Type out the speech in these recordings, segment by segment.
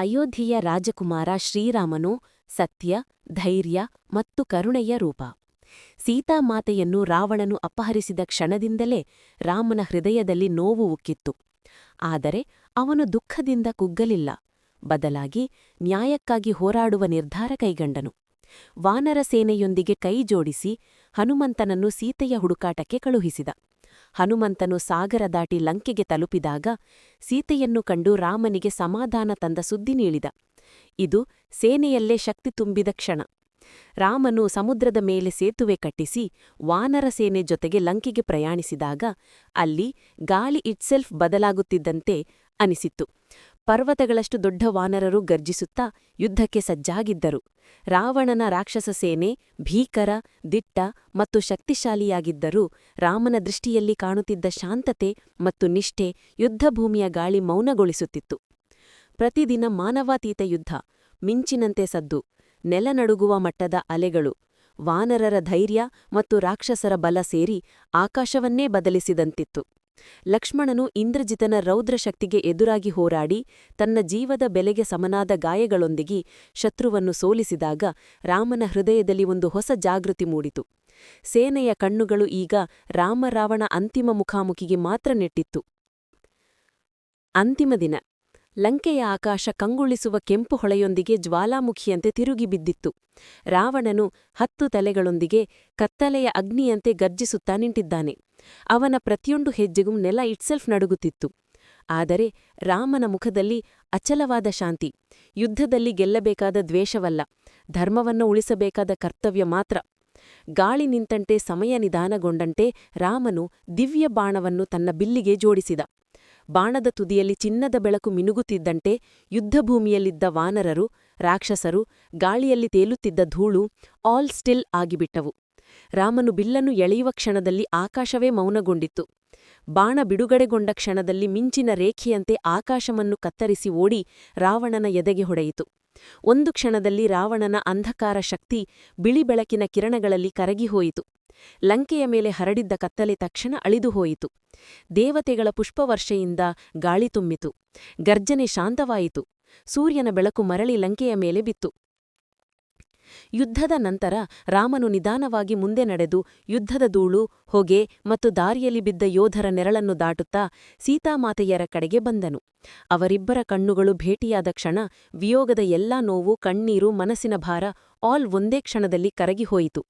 ಅಯೋಧ್ಯೆಯ ರಾಜಕುಮಾರ ಶ್ರೀರಾಮನು ಸತ್ಯ, ಧೈರ್ಯ ಮತ್ತು ಕರುಣೆಯ ರೂಪ. ಸೀತಾಮಾತೆಯನ್ನು ರಾವಣನು ಅಪಹರಿಸಿದ ಕ್ಷಣದಿಂದಲೇ ರಾಮನ ಹೃದಯದಲ್ಲಿ ನೋವು ಉಕ್ಕಿತ್ತು. ಆದರೆ ಅವನು ದುಃಖದಿಂದ ಕುಗ್ಗಲಿಲ್ಲ. ಬದಲಾಗಿ ನ್ಯಾಯಕ್ಕಾಗಿ ಹೋರಾಡುವ ನಿರ್ಧಾರ ಕೈಗಂಡನು. ವಾನರ ಸೇನೆಯೊಂದಿಗೆ ಕೈಜೋಡಿಸಿ ಹನುಮಂತನನ್ನು ಸೀತೆಯ ಹುಡುಕಾಟಕ್ಕೆ ಕಳುಹಿಸಿದ. ಹನುಮಂತನು ಸಾಗರ ದಾಟಿ ಲಂಕೆಗೆ ತಲುಪಿದಾಗ ಸೀತೆಯನ್ನು ಕಂಡು ರಾಮನಿಗೆ ಸಮಾಧಾನ ತಂದ ಸುದ್ದಿ ನೀಡಿದ ಇದು ಸೇನೆಯಲ್ಲೇ ಶಕ್ತಿ ತುಂಬಿದ ಕ್ಷಣ. ರಾಮನು ಸಮುದ್ರದ ಮೇಲೆ ಸೇತುವೆ ಕಟ್ಟಿಸಿ ವಾನರ ಸೇನೆ ಜೊತೆಗೆ ಲಂಕೆಗೆ ಪ್ರಯಾಣಿಸಿದಾಗ ಅಲ್ಲಿ ಗಾಳಿ ಇಟ್ಸೆಲ್ಫ್ ಬದಲಾಗುತ್ತಿದ್ದಂತೆ ಅನಿಸಿತ್ತು. ಪರ್ವತಗಳಷ್ಟು ದೊಡ್ಡ ವಾನರರು ಗರ್ಜಿಸುತ್ತಾ ಯುದ್ಧಕ್ಕೆ ಸಜ್ಜಾಗಿದ್ದರು. ರಾವಣನ ರಾಕ್ಷಸ ಸೇನೆ ಭೀಕರ, ದಿಟ್ಟ ಮತ್ತು ಶಕ್ತಿಶಾಲಿಯಾಗಿದ್ದರೂ ರಾಮನ ದೃಷ್ಟಿಯಲ್ಲಿ ಕಾಣುತ್ತಿದ್ದ ಶಾಂತತೆ ಮತ್ತು ನಿಷ್ಠೆ ಯುದ್ಧಭೂಮಿಯ ಗಾಳಿ ಮೌನಗೊಳಿಸುತ್ತಿತ್ತು. ಪ್ರತಿದಿನ ಮಾನವಾತೀತ ಯುದ್ಧ, ಮಿಂಚಿನಂತೆ ಸದ್ದು, ನೆಲನಡುಗುವ ಮಟ್ಟದ ಅಲೆಗಳು, ವಾನರರ ಧೈರ್ಯ ಮತ್ತು ರಾಕ್ಷಸರ ಬಲ ಸೇರಿ ಆಕಾಶವನ್ನೇ ಬದಲಿಸಿದಂತಿತ್ತು. ಲಕ್ಷ್ಮಣನು ಇಂದ್ರಜಿತನ ರೌದ್ರ ಶಕ್ತಿಗೆ ಎದುರಾಗಿ ಹೋರಾಡಿ ತನ್ನ ಜೀವದ ಬೆಲೆಗೆ ಸಮನಾದ ಗಾಯಗಳೊಂದಿಗೆ ಶತ್ರುವನ್ನು ಸೋಲಿಸಿದಾಗ ರಾಮನ ಹೃದಯದಲ್ಲಿ ಒಂದು ಹೊಸ ಜಾಗೃತಿ ಮೂಡಿತು. ಸೇನೆಯ ಕಣ್ಣುಗಳು ಈಗ ರಾಮರಾವಣ ಅಂತಿಮ ಮುಖಾಮುಖಿಗೆ ಮಾತ್ರ ನೆಟ್ಟಿತ್ತು. ಅಂತಿಮ ದಿನ. ಲಂಕೆಯ ಆಕಾಶ ಕಂಗುಳಿಸುವ ಕೆಂಪು ಹೊಳೆಯೊಂದಿಗೆ ಜ್ವಾಲಾಮುಖಿಯಂತೆ ತಿರುಗಿ ಬಿದ್ದಿತ್ತು. ರಾವಣನು ಹತ್ತು ತಲೆಗಳೊಂದಿಗೆ ಕತ್ತಲೆಯ ಅಗ್ನಿಯಂತೆ ಗರ್ಜಿಸುತ್ತಾ ನಿಂತಿದ್ದಾನೆ. ಅವನ ಪ್ರತಿಯೊಂದು ಹೆಜ್ಜೆಗೂ ನೆಲ ಇಟ್ಸೆಲ್ಫ್ ನಡುಗುತ್ತಿತ್ತು. ಆದರೆ ರಾಮನ ಮುಖದಲ್ಲಿ ಅಚಲವಾದ ಶಾಂತಿ, ಯುದ್ಧದಲ್ಲಿ ಗೆಲ್ಲಬೇಕಾದ ದ್ವೇಷವಲ್ಲ, ಧರ್ಮವನ್ನು ಉಳಿಸಬೇಕಾದ ಕರ್ತವ್ಯ ಮಾತ್ರ. ಗಾಳಿ ನಿಂತಂತೆ ಸಮಯ ನಿಧಾನಗೊಂಡಂತೆ ರಾಮನು ದಿವ್ಯ ಬಾಣವನ್ನು ತನ್ನ ಬಿಲ್ಲಿಗೆ ಜೋಡಿಸಿದ. ಬಾಣದ ತುದಿಯಲ್ಲಿ ಚಿನ್ನದ ಬೆಳಕು ಮಿನುಗುತ್ತಿದ್ದಂತೆ ಯುದ್ಧಭೂಮಿಯಲ್ಲಿದ್ದ ವಾನರರು, ರಾಕ್ಷಸರು, ಗಾಳಿಯಲ್ಲಿ ತೇಲುತ್ತಿದ್ದ ಧೂಳು ಆಲ್ ಸ್ಟಿಲ್ ಆಗಿಬಿಟ್ಟವು. ರಾಮನು ಬಿಲ್ಲನ್ನು ಎಳೆಯುವ ಕ್ಷಣದಲ್ಲಿ ಆಕಾಶವೇ ಮೌನಗೊಂಡಿತ್ತು. ಬಾಣ ಬಿಡುಗಡೆಗೊಂಡ ಕ್ಷಣದಲ್ಲಿ ಮಿಂಚಿನ ರೇಖೆಯಂತೆ ಆಕಾಶವನ್ನು ಕತ್ತರಿಸಿ ಓಡಿ ರಾವಣನ ಎದೆಗೆ ಹೊಡೆಯಿತು. ಒಂದು ಕ್ಷಣದಲ್ಲಿ ರಾವಣನ ಅಂಧಕಾರ ಶಕ್ತಿ ಬಿಳಿ ಬೆಳಕಿನ ಕಿರಣಗಳಲ್ಲಿ ಕರಗಿಹೋಯಿತು ಲಂಕೆಯ ಮೇಲೆ ಹರಡಿದ್ದ ಕತ್ತಲೆ ತಕ್ಷಣ ಅಳಿದುಹೋಯಿತು ದೇವತೆಗಳ ಪುಷ್ಪವರ್ಷೆಯಿಂದ ಗಾಳಿ ತುಂಬಿತು. ಗರ್ಜನೆ ಶಾಂತವಾಯಿತು. ಸೂರ್ಯನ ಬೆಳಕು ಮರಳಿ ಲಂಕೆಯ ಮೇಲೆ ಬಿತ್ತು. ಯುದ್ಧದ ನಂತರ ರಾಮನು ನಿಧಾನವಾಗಿ ಮುಂದೆ ನಡೆದು ಯುದ್ಧದ ಧೂಳು, ಹೊಗೆ ಮತ್ತು ದಾರಿಯಲ್ಲಿ ಬಿದ್ದ ಯೋಧರ ನೆರಳನ್ನು ದಾಟುತ್ತಾ ಸೀತಾಮಾತೆಯರ ಕಡೆಗೆ ಬಂದನು. ಅವರಿಬ್ಬರ ಕಣ್ಣುಗಳು ಭೇಟಿಯಾದ ಕ್ಷಣ ವಿಯೋಗದ ಎಲ್ಲಾ ನೋವು, ಕಣ್ಣೀರು, ಮನಸ್ಸಿನ ಭಾರ ಆಲ್ ಒಂದೇ ಕ್ಷಣದಲ್ಲಿ ಕರಗಿಹೋಯಿತು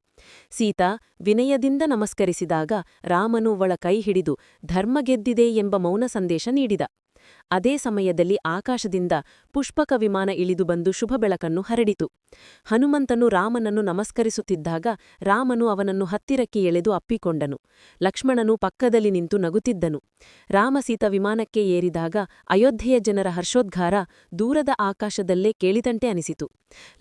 ಸೀತಾ ವಿನಯದಿಂದ ನಮಸ್ಕರಿಸಿದಾಗ ರಾಮನು ಒಳ ಕೈ ಹಿಡಿದು ಧರ್ಮ ಗೆದ್ದಿದೆ ಎಂಬ ಮೌನ ಸಂದೇಶ ನೀಡಿದ. ಅದೇ ಸಮಯದಲ್ಲಿ ಆಕಾಶದಿಂದ ಪುಷ್ಪಕ ವಿಮಾನ ಇಳಿದು ಬಂದು ಶುಭ ಬೆಳಕನ್ನು ಹರಡಿತು. ಹನುಮಂತನು ರಾಮನನ್ನು ನಮಸ್ಕರಿಸುತ್ತಿದ್ದಾಗ ರಾಮನು ಅವನನ್ನು ಹತ್ತಿರಕ್ಕೆ ಎಳೆದು ಅಪ್ಪಿಕೊಂಡನು. ಲಕ್ಷ್ಮಣನು ಪಕ್ಕದಲ್ಲಿ ನಿಂತು ನಗುತ್ತಿದ್ದನು. ರಾಮಸೀತ ವಿಮಾನಕ್ಕೆ ಏರಿದಾಗ ಅಯೋಧ್ಯೆಯ ಜನರ ಹರ್ಷೋದ್ಗಾರ ದೂರದ ಆಕಾಶದಲ್ಲೇ ಕೇಳಿದಂತೆ ಅನಿಸಿತು.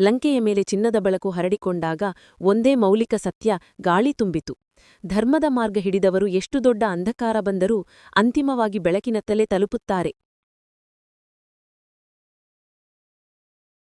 ಲಂಕೆಯ ಮೇಲೆ ಚಿನ್ನದ ಬೆಳಕು ಹರಡಿಕೊಂಡಾಗ ಒಂದೇ ಮೌಲಿಕ ಸತ್ಯ ಗಾಳಿ ತುಂಬಿತು. ಧರ್ಮದ ಮಾರ್ಗ ಹಿಡಿದವರು ಎಷ್ಟು ದೊಡ್ಡ ಅಂಧಕಾರ ಬಂದರೂ ಅಂತಿಮವಾಗಿ ಬೆಳಕಿನತ್ತಲೇ ತಲುಪುತ್ತಾರೆ.